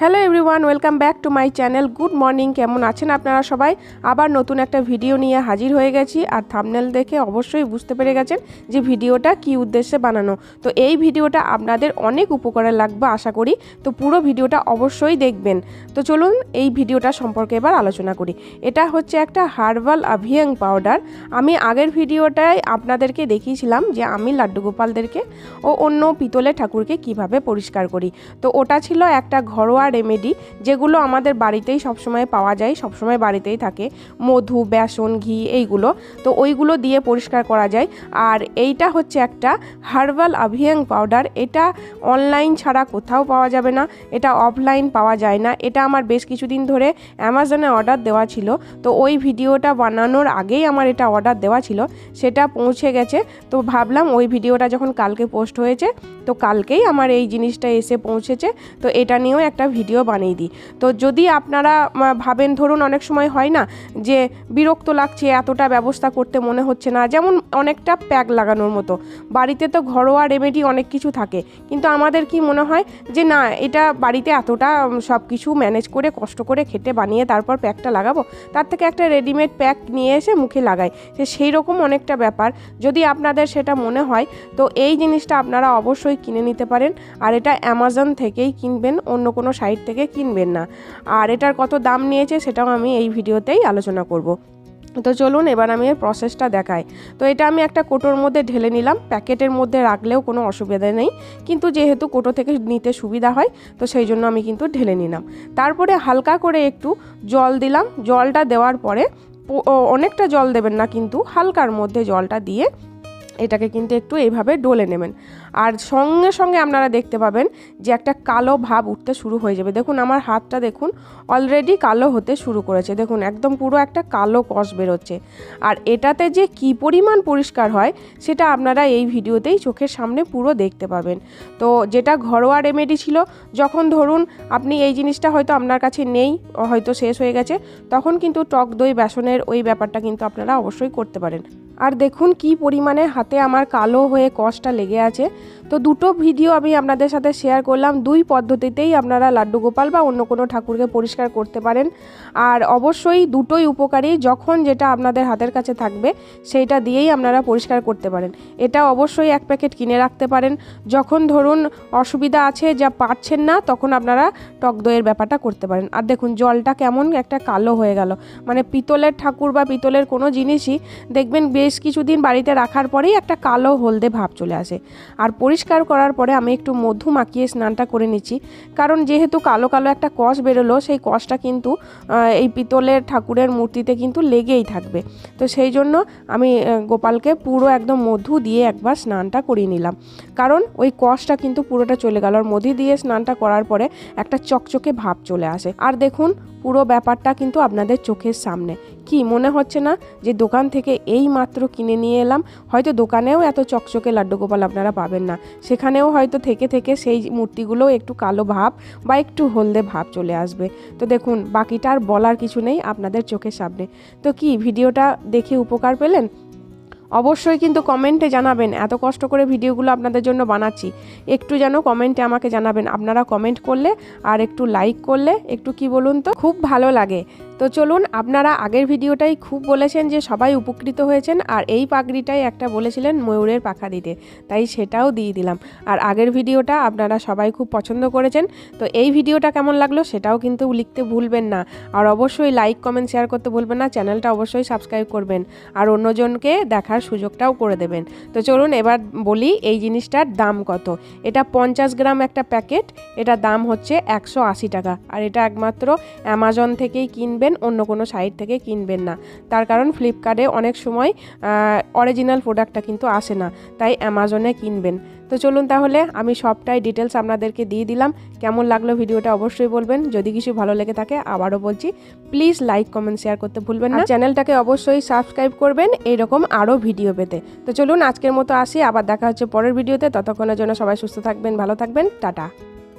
Hello everyone welcome back to my channel good morning কেমন আছেন আপনারা সবাই? আবার নতুন একটা ভিডিও নিয়ে হাজির হয়ে গেছি আর থামনেল দেখে অবশ্যই বুঝতে পেরে গেছেন যে ভিডিওটা কি উদ্দেশ্যে বানানো। তো এই ভিডিওটা আপনাদের অনেক উপকারে লাগবে আশা করি। তো পুরো ভিডিওটা অবশ্যই দেখবেন। তো চলুন এই ভিডিওটা সম্পর্কে এবার আলোচনা করি। এটা হচ্ছে একটা হার্বাল আভিয়াং পাউডার। আমি আগের ভিডিওটায় আপনাদেরকে দেখিয়েছিলাম যে আমি লাড্ডু গোপালদেরকে ও অন্য পিতলের ঠাকুরকে কীভাবে পরিষ্কার করি। তো ওটা ছিল একটা ঘরোয়া রেমেডি যেগুলো আমাদের বাড়িতেই সবসময় পাওয়া যায়, সবসময় বাড়িতেই থাকে। মধু, বেসন, ঘি এইগুলো। তো ওইগুলো দিয়ে পরিষ্কার করা যায়। আর এইটা হচ্ছে একটা হার্বাল আভিয়াং পাউডার। এটা অনলাইন ছাড়া কোথাও পাওয়া যাবে না। এটা অফলাইন পাওয়া যায় না। এটা আমার বেশ কিছুদিন ধরে অ্যামাজনে অর্ডার দেওয়া ছিল। তো ওই ভিডিওটা বানানোর আগেই আমার এটা অর্ডার দেওয়া ছিল। সেটা পৌঁছে গেছে। তো ভাবলাম ওই ভিডিওটা যখন কালকে পোস্ট হয়েছে, তো কালকেই আমার এই জিনিসটা এসে পৌঁছেছে। তো এটা নিয়েও একটা ভিডিও বানিয়ে দিই। তো যদি আপনারা ভাবেন, ধরুন অনেক সময় হয় না যে বিরক্ত লাগছে, এতটা ব্যবস্থা করতে মনে হচ্ছে না, যেমন অনেকটা প্যাক লাগানোর মতো। বাড়িতে তো ঘরোয়া রেমেডি অনেক কিছু থাকে। কিন্তু আমাদের কি মনে হয় যে, না, এটা বাড়িতে এতটা সব কিছু ম্যানেজ করে, কষ্ট করে খেটে বানিয়ে তারপর প্যাকটা লাগাবো, তার থেকে একটা রেডিমেড প্যাক নিয়ে এসে মুখে লাগাই। সে সেই রকম অনেকটা ব্যাপার। যদি আপনাদের সেটা মনে হয়, তো এই জিনিসটা আপনারা অবশ্যই কিনে নিতে পারেন। আর এটা অ্যামাজন থেকেই কিনবেন, অন্য কোনো সাইট থেকে কিনবেন না। আর এটার কত দাম নিয়েছে সেটাও আমি এই ভিডিওতেই আলোচনা করব। তো চলুন এবার আমি এর প্রসেসটা দেখাই। তো এটা আমি একটা কোটোর মধ্যে ঢেলে নিলাম। প্যাকেটের মধ্যে রাখলেও কোনো অসুবিধা নেই। কিন্তু যেহেতু কোটো থেকে নিতে সুবিধা হয়, তো সেই জন্য আমি কিন্তু ঢেলে নিলাম। তারপরে হালকা করে একটু জল দিলাম। জলটা দেওয়ার পরে অনেকটা জল দেবেন না, কিন্তু হালকার মধ্যে জলটা দিয়ে এটাকে কিন্তু একটু এইভাবে ডলে নেবেন। আর সঙ্গে সঙ্গে আপনারা দেখতে পাবেন যে একটা কালো ভাব উঠতে শুরু হয়ে যাবে। দেখুন, আমার হাতটা দেখুন অলরেডি কালো হতে শুরু করেছে। দেখুন, একদম পুরো একটা কালো কষ বেরোচ্ছে। আর এটাতে যে কি পরিমাণ পরিষ্কার হয়, সেটা আপনারা এই ভিডিওতেই চোখের সামনে পুরো দেখতে পাবেন। তো যেটা ঘরোয়া রেমেডি ছিল, যখন ধরুন আপনি এই জিনিসটা হয়তো আপনার কাছে নেই, হয়তো শেষ হয়ে গেছে, তখন কিন্তু টক দই, বেসনের ওই ব্যাপারটা কিন্তু আপনারা অবশ্যই করতে পারেন। আর দেখুন কি পরিমাণে হাতে আমার কালো হয়ে কষটা লেগে আছে। তো দুটো ভিডিও আমি আপনাদের সাথে শেয়ার করলাম। দুই পদ্ধতিতেই আপনারা লাড্ডু গোপাল বা অন্য কোনো ঠাকুরকে পরিষ্কার করতে পারেন। আর অবশ্যই দুটোই উপকারী যখন যেটা আপনাদের হাতের কাছে থাকবে, সেইটা দিয়েই আপনারা পরিষ্কার করতে পারেন। এটা অবশ্যই এক প্যাকেট কিনে রাখতে পারেন। যখন ধরুন অসুবিধা আছে যা পারছেন না, তখন আপনারা টক দইয়ের ব্যাপারটা করতে পারেন। আর দেখুন জলটা কেমন একটা কালো হয়ে গেল। মানে পিতলের ঠাকুর বা পিতলের কোনো জিনিসই দেখবেন বেশ কিছুদিন বাড়িতে রাখার পরেই একটা কালো হলদে ভাব চলে আসে। আর পরিষ্কার করার পরে আমি একটু মধু মাখিয়ে স্নানটা করে নিচ্ছি। কারণ যেহেতু কালো কালো একটা কষ বেরোলো, সেই কষটা কিন্তু এই পিতলের ঠাকুরের মূর্তিতে কিন্তু লেগেই থাকবে। তো সেই জন্য আমি গোপালকে পুরো একদম মধু দিয়ে একবার স্নানটা করিয়ে নিলাম। কারণ ওই কষটা কিন্তু পুরোটা চলে গেল। আর মধু দিয়ে স্নানটা করার পরে একটা চকচকে ভাব চলে আসে। আর দেখুন, পুরো ব্যাপারটা কিন্তু আপনাদের চোখের সামনে। কি মনে হচ্ছে না যে দোকান থেকে এই মাত্র কিনে নিয়ে এলাম? হয়তো দোকানেও এত চকচকে লাড্ডু গোপাল আপনারা পাবেন না। সেখানেও হয়তো থেকে থেকে সেই মূর্তিগুলো একটু কালো ভাব বা একটু হলদে ভাব চলে আসবে। তো দেখুন, বাকিটা আর বলার কিছু নেই আপনাদের চোখের সামনে। তো কি, ভিডিওটা দেখে উপকার পেলেন? অবশ্যই কিন্তু কমেন্টে জানাবেন, এত কষ্ট করে ভিডিওগুলো আপনাদের জন্য বানাচ্ছি। একটু যেন কমেন্টে আমাকে জানাবেন, আপনারা কমেন্ট করলে আর একটু লাইক করলে, একটু কি বলুন তো? খুব ভালো লাগে। তো চলুন, আপনারা আগের ভিডিওটাই খুব বলেছেন যে সবাই উপকৃত হয়েছেন আর এই পাগড়িটাই একটা বলেছিলেন ময়ূরের পাখা দিতে। তাই সেটাও দিয়ে দিলাম। আর আগের ভিডিওটা আপনারা সবাই খুব পছন্দ করেছেন। তো এই ভিডিওটা কেমন লাগল সেটাও কিন্তু লিখতে ভুলবেন না। আর অবশ্যই লাইক, কমেন্ট, শেয়ার করতে ভুলবেন না। চ্যানেলটা অবশ্যই সাবস্ক্রাইব করবেন। আর অন্যজনকে দেখার সুযোগটাও করে দেবেন। তো চলুন এবার বলি এই জিনিসটার দাম কত। এটা পঞ্চাশ গ্রাম একটা প্যাকেট, এটা দাম হচ্ছে একশো আশি টাকা। আর এটা একমাত্র অ্যামাজন থেকেই কিনবেন, অন্য কোনো সাইট থেকে কিনবেন না। তার কারণ ফ্লিপকার্টে অনেক সময় অরিজিনাল প্রোডাক্টটা কিন্তু আসে না, তাই অ্যামাজনে কিনবেন। তো চলুন তাহলে আমি সবটাই ডিটেলস আপনাদেরকে দিয়ে দিলাম। কেমন লাগল ভিডিওটা অবশ্যই বলবেন। যদি কিছু ভালো লেগে থাকে আবারও বলছি প্লিজ লাইক কমেন্ট শেয়ার করতে ভুলবেন না। চ্যানেলটাকে অবশ্যই সাবস্ক্রাইব করবেন এইরকম আরও ভিডিও পেতে। তো চলুন আজকের মতো আসি, আবার দেখা হচ্ছে পরের ভিডিওতে ততক্ষণের জন্য সবাই সুস্থ থাকবেন, ভালো থাকবেন। টাটা।